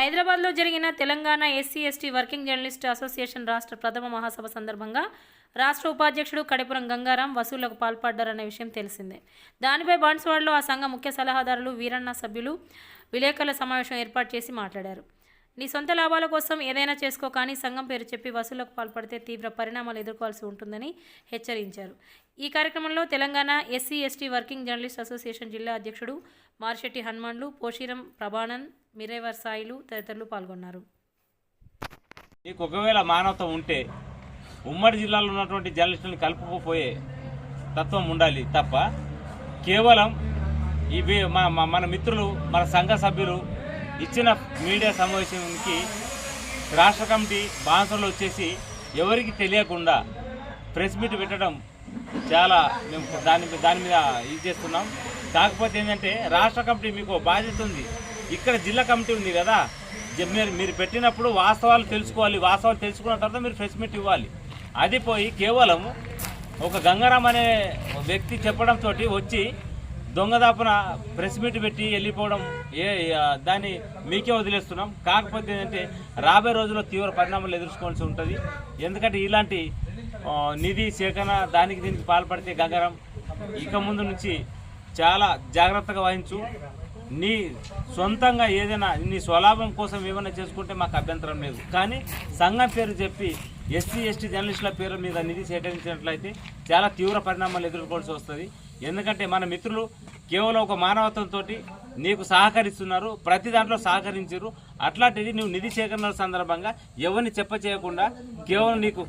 హైదరాబాద్లో జరిగిన Telangana SC ST working journalist association రాష్ట్ర ప్రథమ మహాసభ సందర్భంగా రాష్ట్ర ఉపాధ్యక్షుడు కడిపురం గంగారాం వసూళ్ళకు పాల్పడ్డారనే విషయం తెలిసిందే. దానిపై బాన్స్వాడలో ఆ సంఘ ముఖ్య సలహాదారులు వీరన్న సభ్యులు విలేకరుల సమావేశం ఏర్పాటు చేసి మాట్లాడారు. నీ సొంత లాభాల కోసం ఏదైనా చేసుకో కానీ సంఘం పేరు చెప్పి వసూళ్ళకు పాల్పడితే తీవ్ర పరిణామాలు ఎదుర్కోవాల్సి ఉంటుందని హెచ్చరించారు. ఈ కార్యక్రమంలో Telangana SC ST working journalist association జిల్లా అధ్యక్షుడు మార్షెట్టి హనుమాన్లు పోషీరం ప్రభానన్ మిరేవర్ సాయిలు తదితరులు పాల్గొన్నారు. నీకు ఒకవేళ మానవత ఉంటే ఉమ్మడి జిల్లాలో ఉన్నటువంటి జర్నలిస్టులను కలుపుకుపోయే తత్వం ఉండాలి తప్ప కేవలం ఇవి మా- మన మిత్రులు మన సంఘ సభ్యులు ఇచ్చిన మీడియా సమావేశానికి రాష్ట్ర కమిటీ బాన్సర్లు వచ్చేసి ఎవరికి తెలియకుండా ప్రెస్ మీట్ పెట్టడం చాలా మేము దాని మీద- దాని మీద ఇది చేస్తున్నాం. కాకపోతే ఏంటంటే రాష్ట్ర కమిటీ మీకు బాధ్యత ఉంది. ఇక్కడ జిల్లా కమిటీ ఉంది కదా. మీరు మీరు పెట్టినప్పుడు వాస్తవాలు తెలుసుకోవాలి. వాస్తవాలు తెలుసుకున్న తర్వాత మీరు ప్రెస్ మీట్ ఇవ్వాలి. అది పోయి కేవలం ఒక గంగారాం అనే వ్యక్తి చెప్పడంతో వచ్చి దొంగదాపున ప్రెస్ మీట్ పెట్టి వెళ్ళిపోవడం ఏ దాన్ని మీకే వదిలేస్తున్నాం. కాకపోతే ఏంటంటే రాబోయే రోజుల్లో తీవ్ర పరిణామాలు ఎదుర్కోవాల్సి ఉంటుంది. ఎందుకంటే ఇలాంటి నిధి సేకరణ దానికి దీనికి పాల్పడితే గగరం ఇక ముందు నుంచి చాలా జాగ్రత్తగా వహించు. నీ సొంతంగా ఏదైనా నీ స్వలాభం కోసం ఏమైనా చేసుకుంటే మాకు అభ్యంతరం లేదు. కానీ సంఘం పేరు చెప్పి ఎస్సీ ఎస్టీ జర్నలిస్టుల పేరు మీద నిధి సేకరించినట్లయితే చాలా తీవ్ర పరిణామాలు ఎదుర్కోవాల్సి వస్తుంది. ఎందుకంటే మన మిత్రులు కేవలం ఒక మానవత్వంతో నీకు సహకరిస్తున్నారు ప్రతి దాంట్లో సహకరించారు. అట్లాంటిది నువ్వు నిధి సేకరణ సందర్భంగా ఎవరిని చెప్ప చేయకుండా కేవలం నీకు